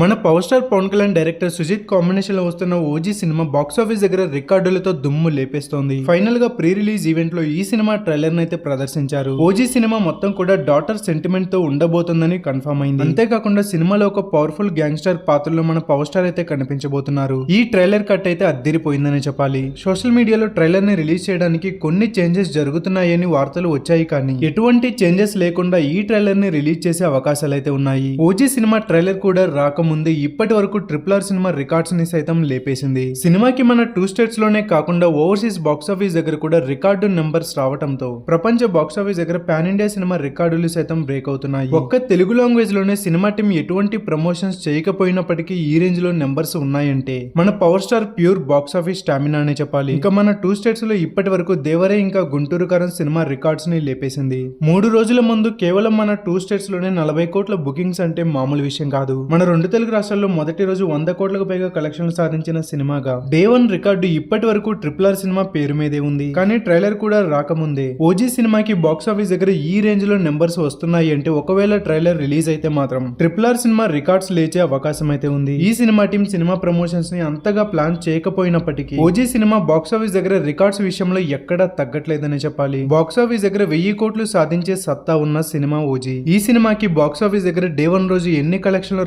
మన power star Pawan Kalyan director Sujeeth కాంబినేషన్లో వస్తున్న ఓజీ సినిమా బాక్స్ ఆఫీస్ దగ్గర రికార్డులతో దుమ్ము లేపేస్తోంది. ఫైనల్గా ప్రీ రిలీజ్ ఈవెంట్లో ఈ సినిమా ట్రైలర్ అయితే ప్రదర్శించారు. ఓజీ సినిమా మొత్తం కూడా డాటర్ సెంటిమెంట్తో ఉండబోతుందని కన్ఫర్మ్ అయింది. అంతేకాకుండా సినిమాలో ఒక పవర్ఫుల్ గ్యాంగ్స్టర్ పాత్రలో మన పవర్ స్టార్ అయితే కనిపించబోతున్నారు. ఈ ట్రైలర్ కట్ అయితే అద్దిరిపోయిందని చెప్పాలి. సోషల్ మీడియాలో ట్రైలర్ని రిలీజ్ చేయడానికి కొన్ని చేంజెస్ జరుగుతున్నాయని వార్తలు వచ్చాయి కానీ ఎటువంటి చేంజెస్ లేకుండా ఈ ట్రైలర్ని రిలీజ్ చేసే అవకాశాలు అయితే ఉన్నాయి ఓజీ సినిమా ట్రైలర్ కూడా ముందు ఇప్పటి వరకు ట్రిపుల్ ఆర్ సినిమా రికార్డ్స్ని సైతం లేపేసింది. సినిమాకి మన టూ స్టేట్స్లోనే కాకుండా ఓవర్సీస్ బాక్స్ ఆఫీస్ దగ్గర కూడా రికార్డు నెంబర్స్ రావడంతో ప్రపంచ బాక్స్ ఆఫీస్ దగ్గర పాన్ ఇండియా సినిమా రికార్డులు సైతం బ్రేక్ అవుతున్నాయి. ఒక్క తెలుగు లాంగ్వేజ్లోనే సినిమా టీం ఎటువంటి ప్రమోషన్స్ చేయకపోయినప్పటికీ ఈ రేంజ్లో నెంబర్స్ ఉన్నాయంటే మన power star pure box office stamina అనే చెప్పాలి. ఇక మన టూ స్టేట్స్లో ఇప్పటి వరకు దేవరే ఇంకా గుంటూరు కారం సినిమా రికార్డ్స్ని లేపేసింది. మూడు రోజుల ముందు కేవలం మన టూ స్టేట్స్లోనే నలభై కోట్ల బుకింగ్స్ అంటే మామూలు విషయం కాదు. మన రెండు తెలుగు రాష్ట్రాల్లో మొదటి రోజు వంద కోట్లకు పైగా కలెక్షన్లు సాధించిన సినిమాగా డే వన్ రికార్డు ఇప్పటి వరకు ట్రిపుల్ ఆర్ సినిమా పేరు మీదే ఉంది. కానీ ట్రైలర్ కూడా రాకముందే. ఓజీ సినిమాకి బాక్స్ ఆఫీస్ దగ్గర ఈ రేంజ్లో నెంబర్స్ వస్తున్నాయి అంటే ఒకవేళ ట్రైలర్ రిలీజ్ అయితే మాత్రం ట్రిపుల్ ఆర్ సినిమా రికార్డ్స్ లేచే అవకాశం అయితే ఉంది. ఈ సినిమా టీం సినిమా ప్రమోషన్స్ని అంతగా ప్లాన్ చేయకపోయినప్పటికీ ఓజీ సినిమా బాక్స్ ఆఫీస్ దగ్గర రికార్డ్స్ విషయంలో ఎక్కడా తగ్గట్లేదని చెప్పాలి. బాక్స్ ఆఫీస్ దగ్గర వెయ్యి కోట్లు సాధించే సత్తా ఉన్న సినిమా ఓజీ. ఈ సినిమాకి బాక్స్ ఆఫీస్ దగ్గర డే వన్ రోజు ఎన్ని కలెక్షన్లు